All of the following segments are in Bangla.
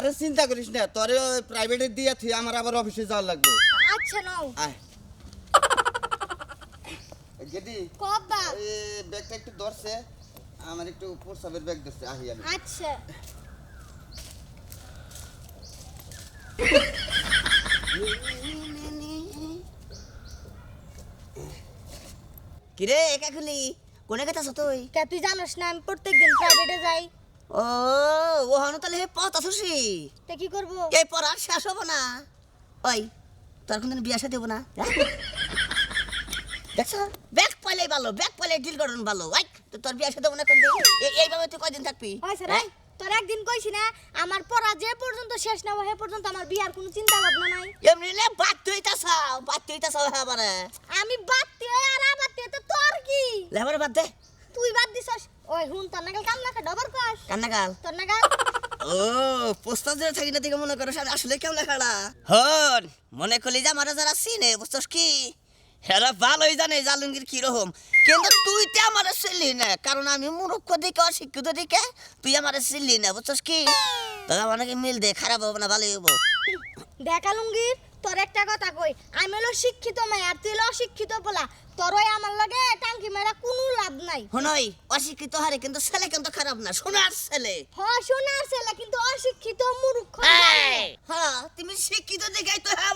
আরে চিন্তা করিস না তোরে প্রাইভেটে দিয়ে তুই আমার আবার অফিসে যাওয়ার লাগবে। আচ্ছা নাও। আয়। গেদি কবা। এই ব্যাগটা একটু ধরছে আমার একটু প্রসাবের ব্যাগ ধরছে আহি আমি। আচ্ছা। কিরে একা খুলি? কোনে গেছাস তুই? কে তুই জানোস না আমি প্রত্যেকদিন প্রাইভেটে যাই। ও তাহলে হে পথ আসুসি। তা কি করব? এই শেষ হব না। ওই তোর কোনদিন বিয়া সাথে হব না। হ্যাঁ? দেখছ? ব্যাগ পাইলে ভালো ব্যাগ পাইলে ডিল করুন ভালো। ওই তো তোর বিয়া সাথে হব না কোনদিন? এইভাবে তুই কয়দিন থাকবি? হ্যাঁ? তোর একদিন কইছি না আমার পড়া যে পর্যন্ত শেষ না হয় পর্যন্ত আমার বিয়ার কোনো চিন্তা ভাবনা নাই। এমনি লে বাদ তুই চাও বাদ তুই চাও হ্যাঁ বারে। আমি বাদতে আর আবাদতে তো তোর কি? লেবারে বাদ দে। তুই বাদ দিছস? ওই হুন তোর নাগাল কাম না ডবর কস। কান্না গাল তোর নাগাল? ও থাকি না দেখে মনে করো আমি আসলে কেমন খাড়া। হন মনে করলি যে আমার যারা চিনে বুঝছস কি? হেরা ভালোই জানে জালুঙ্গির কীরকম কিন্তু তুই তো আমার চিনলি না কারণ আমি মূর্খ দিকে অশিক্ষিত দিকে তুই আমার চিনলি না বুঝছস কি? তোরা অনেকে মিল দে খারাপ হব না ভালোই হব। দেখালুঙ্গির তোর একটা কথা কই আমি হলো শিক্ষিত মেয়ে আর তুই হলো অশিক্ষিত বলা তোরই আমার লগে টাঙ্কি মেরা কোনো লাভ নাই। হনই অশিক্ষিত হারে কিন্তু ছেলে কিন্তু খারাপ না সোনার ছেলে। হ শোনার ছেলে কিন্তু অশিক্ষিত মূর্খ হ্যাঁ তুমি শিক্ষিত দেখাই তো হ্যাঁ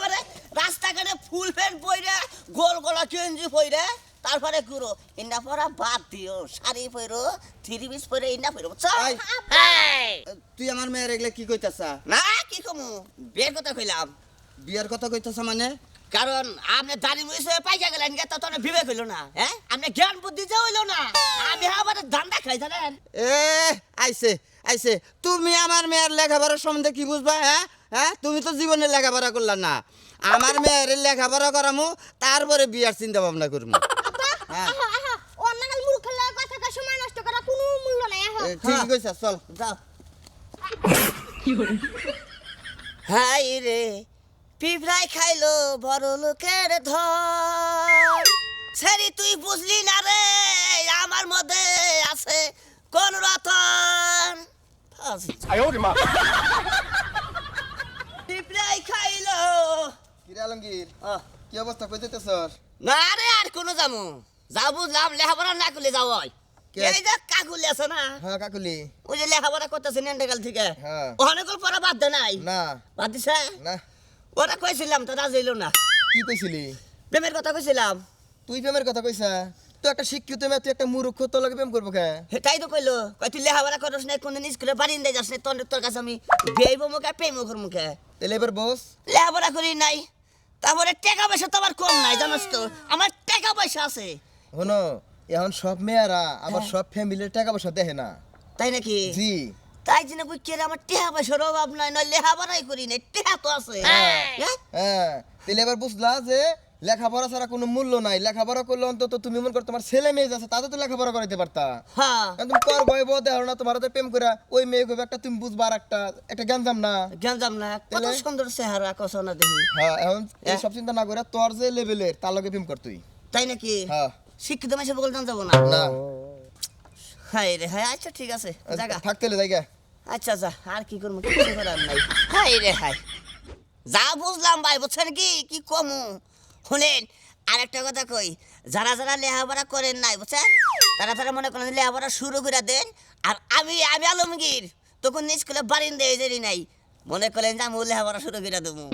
রাস্তাঘাটে ফুল প্যান্ট গোল গলা গেঞ্জি পইরে তারপরে ঘুরো ইন্না পরা বাদ দিও শাড়ি পইরো থ্রি পিস পরে ইন্না পইরো বুঝছ? তুই আমার মেয়ের এগুলা কি কইতাছা? না কি কমু? বিয়ের কথা কইলাম। বিয়ের কথা কইতাছা মানে? কারণ আপনি দাঁড়ি মুছে পাইজা গেলেন গে তো তোর বিবেক হইল না হ্যাঁ? আপনি জ্ঞান বুদ্ধি যে হইল না আমি আবার ধান্দা খাই জানেন? এ আইছে আইছে। তুমি আমার মেয়ের লেখাপড়ার সম্বন্ধে কি বুঝবা হ্যাঁ? হ্যাঁ? তুমি তো জীবনে লেখাপড়া করলা না। আমার মেয়ের লেখাপড়া করামু তারপরে বিয়ার চিন্তা ভাবনা করব হ্যাঁ। ওর মূর্খ কথা সময় নষ্ট করা কোনো মূল্য নাই ঠিক কইছা চল যাও। হাই রে পিঁপড়াই খাইলো বড় লোকের ধন। সেরি তুই বুঝলি না রে আমার মধ্যে আছে কোন রতন। পিঁপড়াই খাইলো। কিরে আলমগীর কি অবস্থা? কই দিতেছস না রে আর কোনো যামু। যাও বুঝলাম লেখাপড়া না করলে যাও? এই যে কাকুলি আছে না? হ্যাঁ কাকুলি। ওই যে লেখাপড়া করতেছে নেন্ডাকাল থেকে। হ্যাঁ। অনেকগুলো পড়া বাদ দে নাই? না। বাদ দিছে? না। ওরা কইছিলাম তো রাজি হইল না। কি কইছিলি প্রেমের কথা কইছিলাম তুই প্রেমের কথা কইছা তুই একটা শিক্ষিত মেয়ে তুই একটা মূর্খ তোর লগে প্রেম করব কে তাই তো কইলো কই তুই লেখাপড়া করছ না কোনদিন স্কুলে বাড়ি নিয়ে যাস না তোর তোর কাছে আমি বিয়েব মুখে প্রেম কর মুখে। তাহলে এবার বস। লেখাপড়া করি নাই। তারপরে টাকা পয়সা তো আমার কম নাই জানোস তো। আমার টাকা পয়সা আছে। হনো এখন সব মেয়েরা আবার সব ফ্যামিলির টাকা পয়সা দেখে না। তাই নাকি? জি। তাই জন্য বুঝছি রে, আমার টাকা পয়সার অভাব নাই নয় লেখাপড়াই করি নাই। টাকা তো আছে। হ্যাঁ? হ্যাঁ? তাহলে এবার বুঝলা যে লেখাপড়া ছাড়া কোনো মূল্য নাই। লেখাপড়া করলে অন্তত তুমি মনে করো তোমার ছেলে মেয়ে আছে তাদের তো লেখাপড়া করাইতে পারতা। হ্যাঁ। তুমি কর ভয় বউ দেখো না তোমার হাতে প্রেম করে ওই মেয়ে কইবে একটা তুমি বুঝবা আর একটা একটা জ্ঞান না। গেঞ্জাম না। কত? সুন্দর চেহারা কসনা দেখি। হ্যাঁ এখন এই হ্যাঁ। সব চিন্তা না করে তোর যে লেভেলের তার লগে প্রেম কর তুই। তাই নাকি? হ্যাঁ। শিক্ষিত মানুষের বলতাম যাব না? না। হাই রে হাই আচ্ছা ঠিক আছে জাগা। থাকতে জায়গা। আচ্ছা আচ্ছা আর কি করব? কিছু করার নাই। হাই রে হাই যা বুঝলাম ভাই, বুঝছেন কি? কি কমু? শুনেন আর একটা কথা কই, যারা যারা লেখাপড়া করেন নাই, বুঝছেন? তারা তারা মনে করেন লেখাপড়া শুরু করে দেন, আর আমি আমি আলমগীর, তখন স্কুলে বারিন্দে যাই নাই। মনে করেন যে আমি লেখাপড়া শুরু করে দেবো।